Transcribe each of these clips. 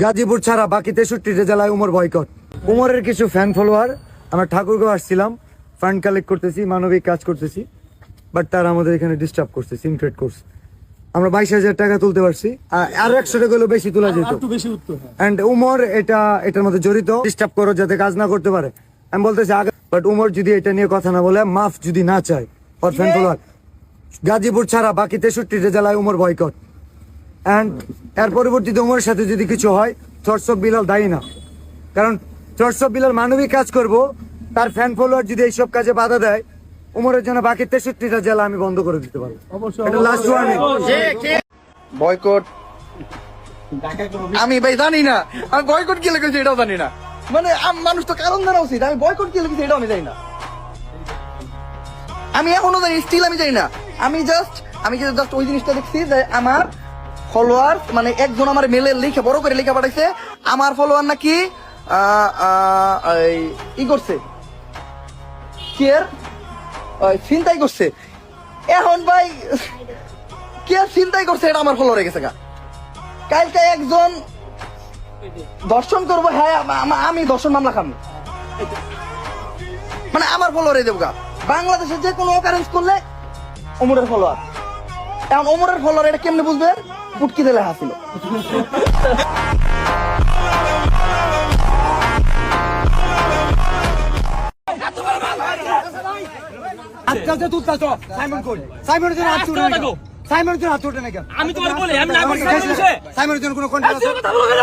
গাজীপুর ছাড়া বাকি তেষট্টিটা জেলায় উমর বয়কট। উমরের কিছু ফ্যান ফলোয়ার আমরা ঠাকুরগাঁও আসছিলাম ফান্ড কালেক্ট করতেছি মানবিক কাজ করতেছি বাট তারা আমাদের এখানে ডিস্টার্ব করছে সিম ট্রেড করছে। আমরা বাইশ হাজার টাকা তুলতে পারছি আর- একশো টাকা বেশি তোলা যেত। বেশি অ্যান্ড উমর এটা এটার মধ্যে জড়িত ডিস্টার্ব করো যাতে কাজ না করতে পারে। আমি বলতেছি আগে বাট উমর যদি এটা নিয়ে কথা না বলে মাফ যদি না চায় ওর ফ্যান ফলোয়ার গাজীপুর ছাড়া বাকি তেষট্টিটা জেলায় উমর বয়কট। অ্যান্ড এর পরবর্তীতে সাথে যদি কিছু হয় চর্চক বিলাল দায়ী না। কারণ চর্চক বিলাল মানবিক কাজ করব তার ফ্যান ফলোয়ার যদি এইসব কাজে বাধা দেয় উমরের জন্য বাকি তেষট্টিটা জেলা আমি বন্ধ করে দিতে পারব। এটা লাস্ট ওয়ার্নিং বয়কট আমি ভাই জানি না। আমি বয়কট কি লিখেছি এটাও জানি না। মানে আম- মানুষ তো কারণ জানা উচিত। আমি বয়কট কি লিখেছি এটাও আমি জানি না। আমি এখনও জানি স্টিল আমি জানি না। আমি জাস্ট আমি জাস্ট ওই জিনিসটা দেখছি যে আমার ফলোয়ার মানে একজন আমার মেলে লিখে, বড় করে লিখে পাঠাইছে, আমার ফলোয়ার নাকি ই করছে। কি এর? চিন্তাই করছে। এখন ভাই, কে চিন্তাই করছে এটা আমার ফলোয়ারে গেছে গা। কালকে একজন দর্শন করব হ্যাঁ আমি দর্শন মামলা খাম। মানে আমার ফলোয়ারে দেবো গা। বাংলাদেশে যে কোনো অকারেন্স করলে অমরের ফলোয়ার এখন অমরের ফলোয়ার এটা কেমনে বুঝবেন পুটকি দিলে হাসিল। আজকাল তুলতা তো সাইমন কই? সাইমনের জন্য হাত উঠে না কেন? সাইমনের জন্য হাত উঠে না কেন? আমি তোমার বলি আমি না বলি সাইমনের জন্য কোনো কন্ট্রোল আছে? কথা বলো কেন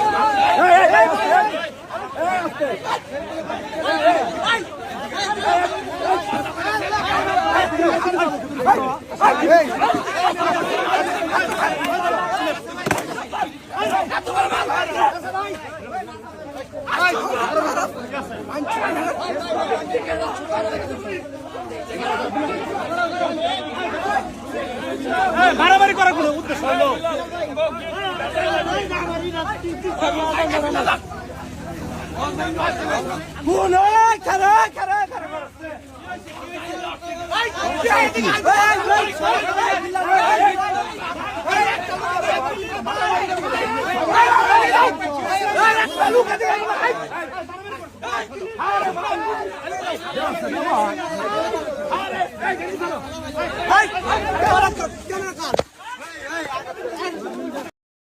মারামারি করার কোনো উদ্দেশ্য হলো ক্যামেরা কর, ক্যামেরা কর।